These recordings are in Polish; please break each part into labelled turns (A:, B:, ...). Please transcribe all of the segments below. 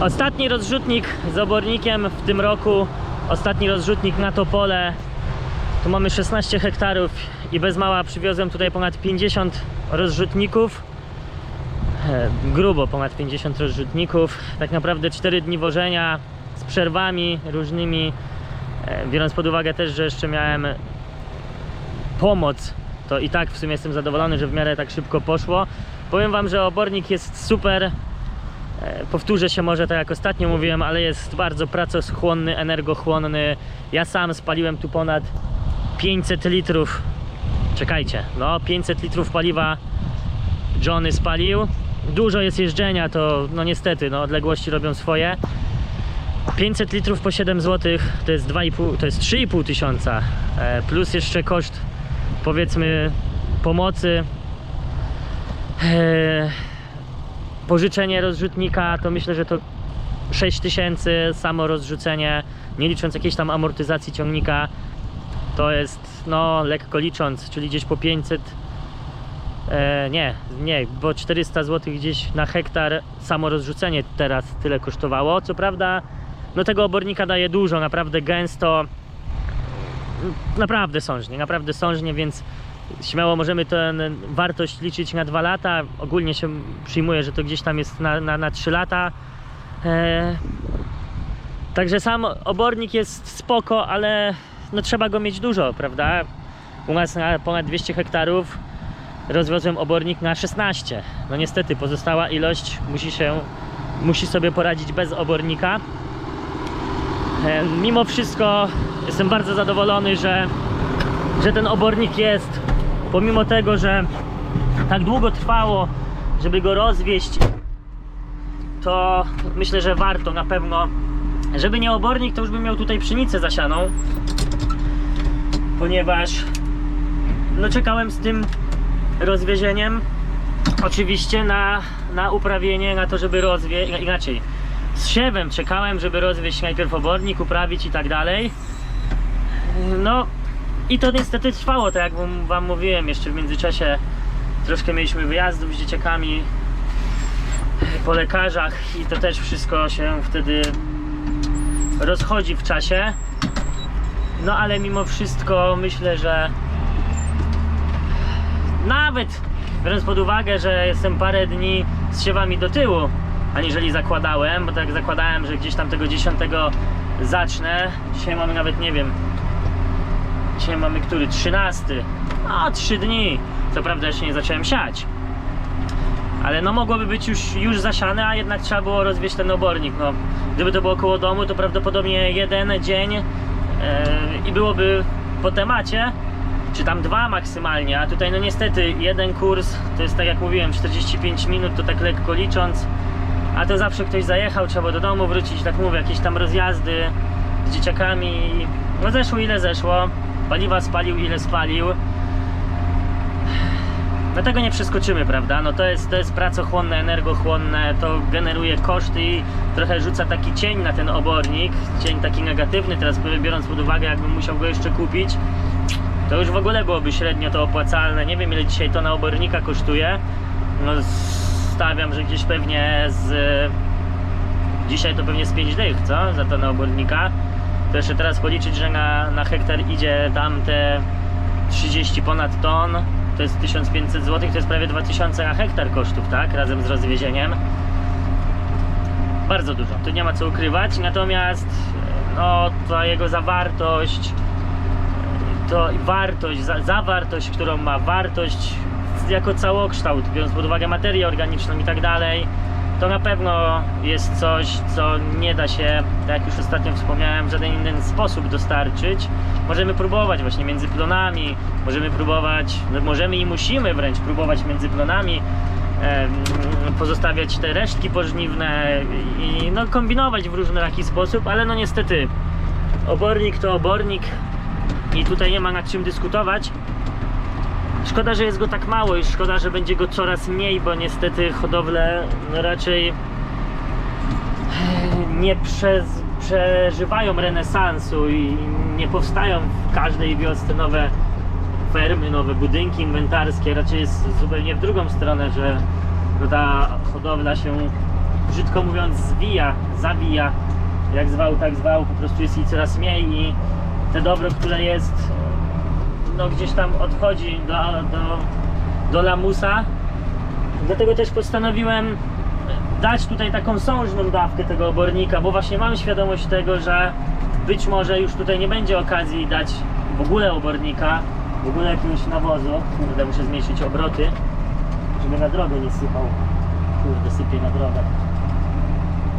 A: Ostatni rozrzutnik z obornikiem w tym roku, ostatni rozrzutnik na to pole. Tu mamy 16 hektarów i bez mała przywiozłem tutaj ponad 50 rozrzutników. E, Grubo ponad 50 rozrzutników. Tak naprawdę 4 dni wożenia z przerwami różnymi. E, Biorąc pod uwagę też, że jeszcze miałem pomoc, to i tak w sumie jestem zadowolony, że w miarę tak szybko poszło. Powiem Wam, że obornik jest super. E, Powtórzę się może tak jak ostatnio mówiłem, ale jest bardzo pracochłonny, energochłonny. Ja sam spaliłem tu ponad 500 litrów. Czekajcie, no 500 litrów paliwa Johnny spalił. Dużo jest jeżdżenia, to no niestety, no odległości robią swoje. 500 litrów po 7 zł to jest 2,5, to jest 3,5 tysiąca. E, Plus jeszcze koszt powiedzmy pomocy. Pożyczenie rozrzutnika to myślę, że to 6 tysięcy, samo rozrzucenie, nie licząc jakiejś tam amortyzacji ciągnika, to jest no lekko licząc, czyli gdzieś po 500 e, nie, nie, bo 400 zł gdzieś na hektar samo rozrzucenie teraz tyle kosztowało. Co prawda, no tego obornika daje dużo, naprawdę gęsto, naprawdę sążnie, naprawdę sążnie, więc śmiało możemy tę wartość liczyć na 2 lata. Ogólnie się przyjmuje, że to gdzieś tam jest na, na, na 3 lata. E, Także sam obornik jest spoko, ale no trzeba go mieć dużo, prawda? U nas na ponad 200 hektarów rozwiozłem obornik na 16. No niestety pozostała ilość musi się musi sobie poradzić bez obornika. E, Mimo wszystko jestem bardzo zadowolony, że, że ten obornik jest. Pomimo tego, że tak długo trwało, żeby go rozwieść, to myślę, że warto na pewno. Żeby nie obornik, to już bym miał tutaj pszenicę zasianą, ponieważ no czekałem z tym rozwiezieniem oczywiście na, na uprawienie, na to, żeby rozwieść, inaczej, z siewem czekałem, żeby rozwieść najpierw obornik, uprawić i tak dalej. No i to niestety trwało, tak jak wam- mówiłem, jeszcze w międzyczasie troszkę mieliśmy wyjazdów z dzieciakami po lekarzach i to też wszystko się wtedy rozchodzi w czasie. No ale mimo wszystko myślę, że nawet biorąc pod uwagę, że jestem parę dni z siewami do tyłu, aniżeli zakładałem, bo tak zakładałem, że gdzieś tam tego 10 zacznę. Dzisiaj mamy nawet nie wiem. Dzisiaj mamy który? 13. No, 3 dni. Co prawda jeszcze nie zacząłem siać. Ale no mogłoby być już, już zasiane, a jednak trzeba było rozwieść ten obornik. No, gdyby to było koło domu, to prawdopodobnie jeden dzień e, i byłoby po temacie, czy tam dwa maksymalnie, a tutaj no niestety jeden kurs to jest tak jak mówiłem 45 minut, to tak lekko licząc, a to zawsze ktoś zajechał, trzeba do domu wrócić, tak mówię, jakieś tam rozjazdy z dzieciakami. No zeszło ile zeszło, paliwa spalił ile spalił. No tego nie przeskoczymy, prawda? No to jest, to jest pracochłonne, energochłonne, to generuje koszty i trochę rzuca taki cień na ten obornik, cień taki negatywny, teraz biorąc pod uwagę jakbym musiał go jeszcze kupić, to już w ogóle byłoby średnio to opłacalne. Nie wiem ile dzisiaj to na obornika kosztuje. No stawiam, że gdzieś pewnie z... Dzisiaj to pewnie z 5 dych, co? Za to na obornika. To jeszcze teraz policzyć, że na, na hektar idzie tam te 30 ponad ton. To jest 1500 zł, to jest prawie 2000 na hektar kosztów, tak? Razem z rozwiezieniem. Bardzo dużo, tu nie ma co ukrywać. Natomiast no, ta jego zawartość to wartość, za, zawartość, którą ma wartość jako całokształt, biorąc pod uwagę materię organiczną i tak dalej, to na pewno jest coś, co nie da się, tak jak już ostatnio wspomniałem, w żaden inny sposób dostarczyć. Możemy próbować właśnie między plonami, możemy próbować, no możemy i musimy wręcz próbować między plonami pozostawiać te resztki pożniwne i no, kombinować w różny taki sposób, ale no niestety obornik to obornik, i tutaj nie ma nad czym dyskutować. Szkoda, że jest go tak mało i szkoda, że będzie go coraz mniej, bo niestety hodowle raczej nie przez, przeżywają renesansu i nie powstają w każdej wiosce nowe fermy, nowe budynki inwentarskie. Raczej jest zupełnie w drugą stronę, że ta hodowla się brzydko mówiąc, zwija, zawija. Jak zwał, tak zwał, po prostu jest jej coraz mniej i te dobro, które jest, no gdzieś tam odchodzi do, do, do lamusa. Dlatego też postanowiłem dać tutaj taką sążną dawkę tego obornika, bo właśnie mam świadomość tego, że być może już tutaj nie będzie okazji dać w ogóle obornika, w ogóle jakiegoś nawozu. Kurde, muszę zmniejszyć obroty, żeby na drogę nie sypał. Kurde, sypie na drogę.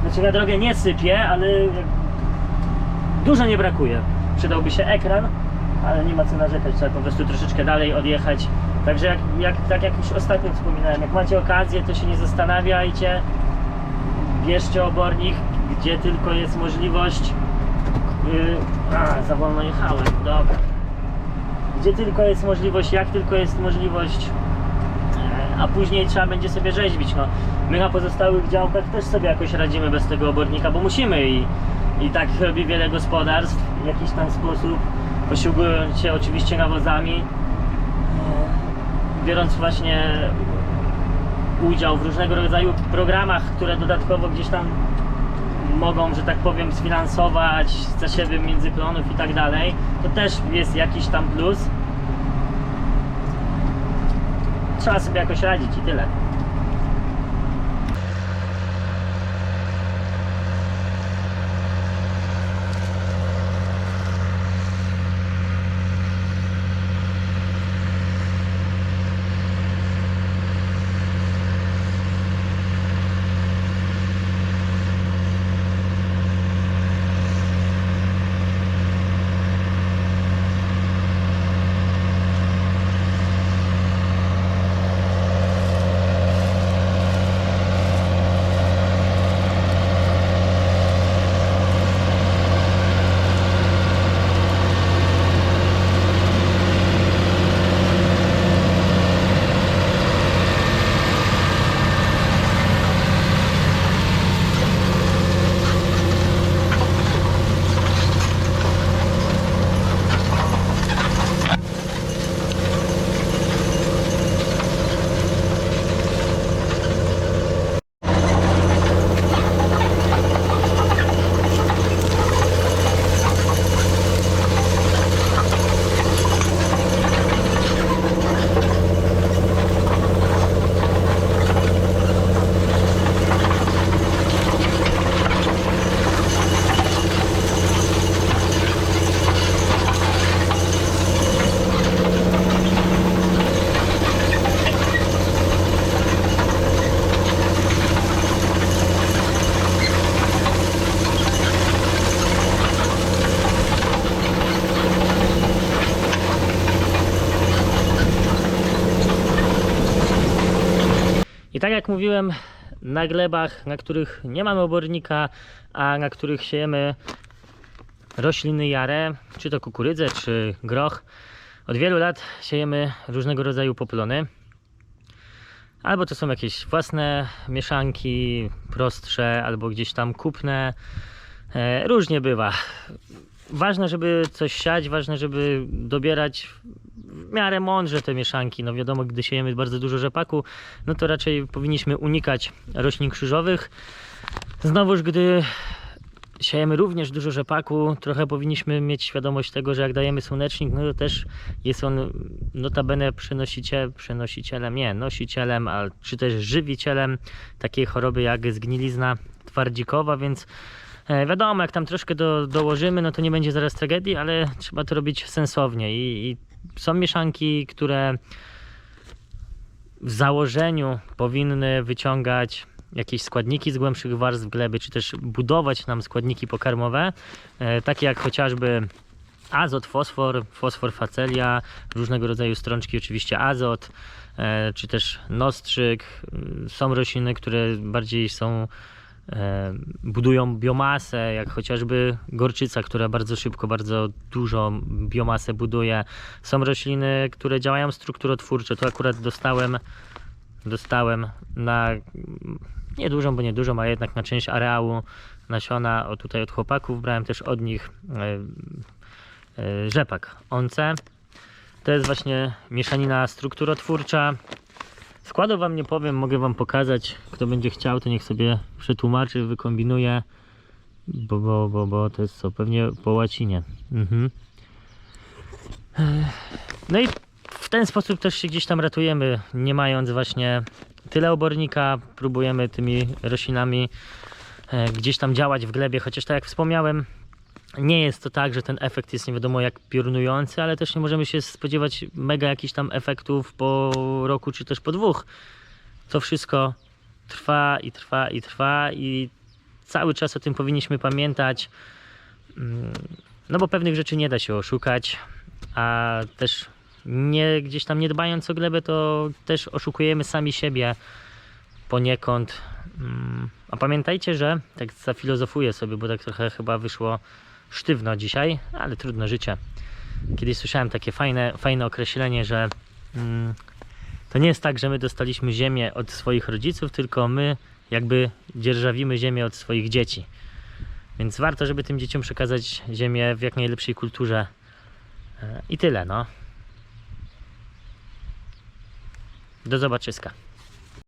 A: Znaczy na drogę nie sypie, ale dużo nie brakuje. Przydałby się ekran, ale nie ma co narzekać, trzeba po prostu troszeczkę dalej odjechać. Także jak, jak, tak jak już ostatnio wspominałem, jak macie okazję, to się nie zastanawiajcie. Bierzcie obornik, gdzie tylko jest możliwość. Yy, a, za wolno jechałem, dobra. Gdzie tylko jest możliwość, jak tylko jest możliwość, e, a później trzeba będzie sobie rzeźbić. No, my na pozostałych działkach też sobie jakoś radzimy bez tego obornika, bo musimy i, i tak robi wiele gospodarstw w jakiś tam sposób, posiłkując się oczywiście nawozami, e, biorąc właśnie udział w różnego rodzaju programach, które dodatkowo gdzieś tam mogą, że tak powiem, sfinansować zasiewy międzyklonów i tak dalej, to też jest jakiś tam plus. Trzeba sobie jakoś radzić i tyle. I tak jak mówiłem, na glebach, na których nie mamy obornika, a na których siejemy rośliny jare, czy to kukurydzę, czy groch, od wielu lat siejemy różnego rodzaju poplony. Albo to są jakieś własne mieszanki, prostsze, albo gdzieś tam kupne. E, różnie bywa. Ważne, żeby coś siać, ważne, żeby dobierać w miarę mądrze te mieszanki. No wiadomo, gdy siejemy bardzo dużo rzepaku, no to raczej powinniśmy unikać roślin krzyżowych. Znowuż, gdy siejemy również dużo rzepaku, trochę powinniśmy mieć świadomość tego, że jak dajemy słonecznik, no to też jest on notabene przenosiciel, przenosicielem, nie, nosicielem, a, czy też żywicielem takiej choroby jak zgnilizna twardzikowa, więc wiadomo, jak tam troszkę do, dołożymy, no to nie będzie zaraz tragedii, ale trzeba to robić sensownie i, i są mieszanki, które w założeniu powinny wyciągać jakieś składniki z głębszych warstw gleby, czy też budować nam składniki pokarmowe, e, takie jak chociażby azot, fosfor, fosfor facelia, różnego rodzaju strączki, oczywiście azot, e, czy też nostrzyk. Są rośliny, które bardziej są e, budują biomasę, jak chociażby gorczyca, która bardzo szybko, bardzo dużo biomasę buduje. Są rośliny, które działają strukturotwórczo. To akurat dostałem, dostałem na niedużą, bo niedużą, a jednak na część areału nasiona o, tutaj od chłopaków. Brałem też od nich e, e, rzepak once. To jest właśnie mieszanina strukturotwórcza. Składu wam nie powiem, mogę wam pokazać. Kto będzie chciał, to niech sobie przetłumaczy, wykombinuje. Bo, bo, bo, bo to jest co? Pewnie po łacinie. Mhm. No i w ten sposób też się gdzieś tam ratujemy, nie mając właśnie tyle obornika, próbujemy tymi roślinami e, gdzieś tam działać w glebie, chociaż tak jak wspomniałem, nie jest to tak, że ten efekt jest nie wiadomo jak piorunujący, ale też nie możemy się spodziewać mega jakichś tam efektów po roku czy też po dwóch. To wszystko trwa i trwa i trwa i cały czas o tym powinniśmy pamiętać. Mm, No bo pewnych rzeczy nie da się oszukać, a też nie gdzieś tam nie dbając o glebę, to też oszukujemy sami siebie poniekąd. Mm, A pamiętajcie, że tak zafilozofuję sobie, bo tak trochę chyba wyszło sztywno dzisiaj, ale trudno życie. Kiedyś słyszałem takie fajne, fajne określenie, że mm, to nie jest tak, że my dostaliśmy ziemię od swoich rodziców, tylko my jakby dzierżawimy ziemię od swoich dzieci. Więc warto, żeby tym dzieciom przekazać ziemię w jak najlepszej kulturze. E, I tyle, no. Do zobaczyska.